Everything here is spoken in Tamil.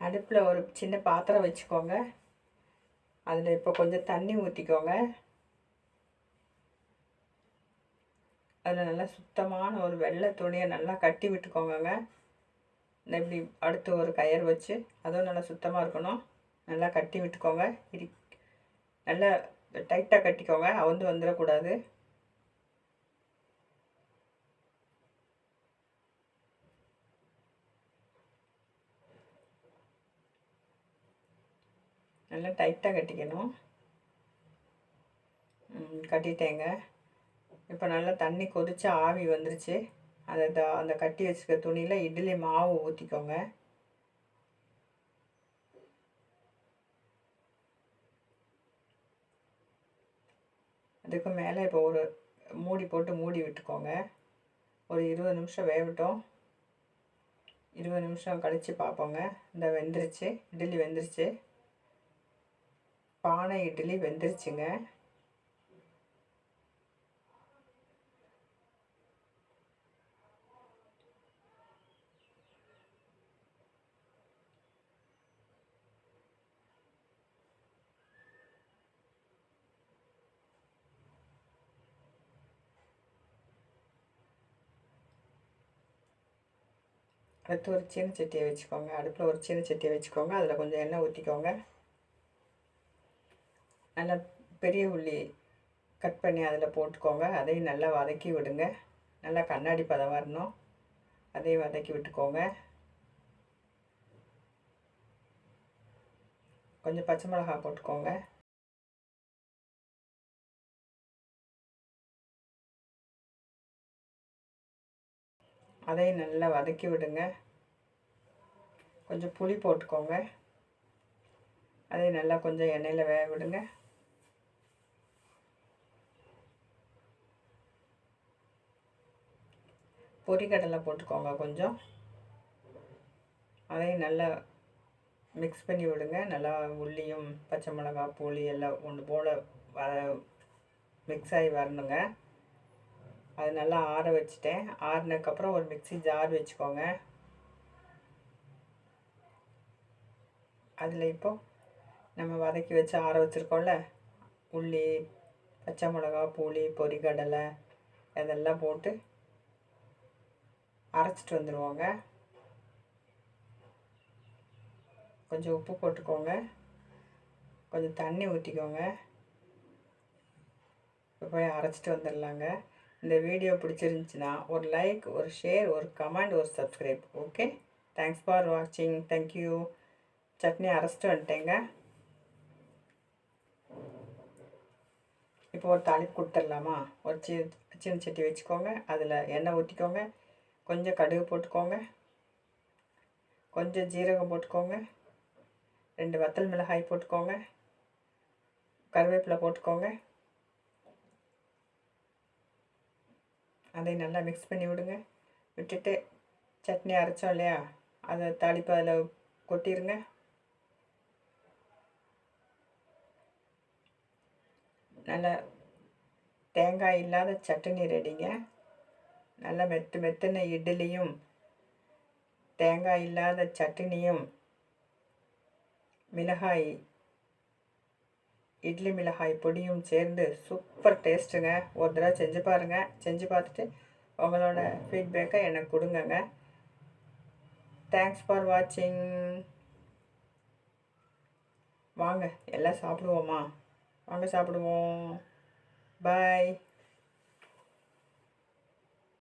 அடுப்பில் ஒரு சின்ன பாத்திரம் வச்சுக்கோங்க. அதில் இப்போ கொஞ்சம் தண்ணி ஊற்றிக்கோங்க அதில் நல்லா சுத்தமான ஒரு வெள்ளை துணியை நல்லா கட்டி விட்டுக்கோங்கங்க. இந்த இப்படி அடுத்து ஒரு கயிறு வச்சு அதுவும் நல்லா சுத்தமாக இருக்கணும். நல்லா கட்டி விட்டுக்கோங்க. இரு நல்லா டைட்டாக கட்டிக்கோங்க. அவுந்து வந்துடக்கூடாது. நல்லா டைட்டாக கட்டிக்கணும். கட்டிட்டேங்க. இப்போ நல்லா தண்ணி கொதித்து ஆவி வந்துருச்சு. அதை அந்த கட்டி வச்சுக்க துணியில் இட்லி மாவு ஊற்றிக்கோங்க அதுக்கு மேலே இப்போ ஒரு மூடி போட்டு மூடி விட்டுக்கோங்க. ஒரு இருபது நிமிஷம் வேகட்டும். இருபது நிமிஷம் கழித்து பார்ப்போங்க இந்த வெந்துருச்சு இட்லி வெந்துருச்சு. பானை இட்லி வெந்துருச்சுங்க. அடுத்து ஒரு சின்ன சட்டியை வச்சுக்கோங்க. அடுப்பில் ஒரு சின்ன சட்டியை வச்சுக்கோங்க. அதில் கொஞ்சம் எண்ணெய் ஊற்றிக்கோங்க நல்லா பெரிய உள்ளி கட் பண்ணி அதில் போட்டுக்கோங்க. அதையும் நல்லா வதக்கி விடுங்க. நல்லா கண்ணாடி பதம் வரணும். அதையும் வதக்கி விட்டுக்கோங்க. கொஞ்சம் பச்சை மிளகாய் போட்டுக்கோங்க. அதையும் நல்லா வதக்கி விடுங்க. கொஞ்சம் புளி போட்டுக்கோங்க. அதையும் நல்லா கொஞ்சம் எண்ணெயில் வேக விடுங்க. பொரிக்கடலை போட்டுக்கோங்க கொஞ்சம். அதையும் நல்லா மிக்ஸ் பண்ணி விடுங்க. நல்லா உள்ளியும் பச்சை மிளகா புளி எல்லாம் ஒன்று போல் வ மிக்ஸ் ஆகி வரணுங்க. அது நல்லா ஆற வச்சுட்டேன். ஆறினதுக்கப்புறம் ஒரு மிக்சி ஜார் வச்சுக்கோங்க. அதில் இப்போது நம்ம வதக்கி வச்சு ஆற வச்சுருக்கோம்ல? உள்ளி பச்சை மிளகா புளி பொரிக்கடலை இதெல்லாம் போட்டு அரைச்சிட்டு வந்துடுவோங்க கொஞ்சம் உப்பு போட்டுக்கோங்க. கொஞ்சம் தண்ணி ஊற்றிக்கோங்க இப்போ போய் அரைச்சிட்டு வந்துடலாங்க. இந்த வீடியோ பிடிச்சிருந்துச்சின்னா ஒரு லைக் ஒரு ஷேர் ஒரு கமெண்ட் ஒரு சப்ஸ்கிரைப். ஓகே? தேங்க்ஸ் ஃபார் வாட்சிங் தேங்க்யூ சட்னி அரைச்சிட்டு வந்துட்டேங்க. இப்போ ஒரு தாளிப்பு கொடுத்துடலாமா? ஒரு சி சின்ன சட்டி வச்சுக்கோங்க. அதில் எண்ணெய் ஊற்றிக்கோங்க கொஞ்சம் கடுகு போட்டுக்கோங்க. கொஞ்சம் ஜீரகம் போட்டுக்கோங்க. ரெண்டு வத்தல் மிளகாய் போட்டுக்கோங்க. கருவேப்பிலை போட்டுக்கோங்க. அதை நல்லா மிக்ஸ் பண்ணி விடுங்க. விட்டுட்டு சட்னி அரைச்சோம் இல்லையா? அதை தாளிப்பு அதில் கொட்டிடுங்க நல்லா தேங்காய் இல்லாத சட்னி ரெடிங்க நல்லா மெத்து மெத்துன இட்லியும் தேங்காய் இல்லாத சட்னியும் மிளகாய் இட்லி மிளகாய் பொடியும் சேர்ந்து சூப்பர் டேஸ்ட்டுங்க ஒரு தடவை செஞ்சு பாருங்கள் செஞ்சு பார்த்துட்டு உங்களோட ஃபீட்பேக்கை எனக்கு கொடுங்கங்க. தேங்க்ஸ் ஃபார் வாட்சிங் வாங்க எல்லாம் சாப்பிடுவோமா? வாங்க சாப்பிடுவோம். பாய்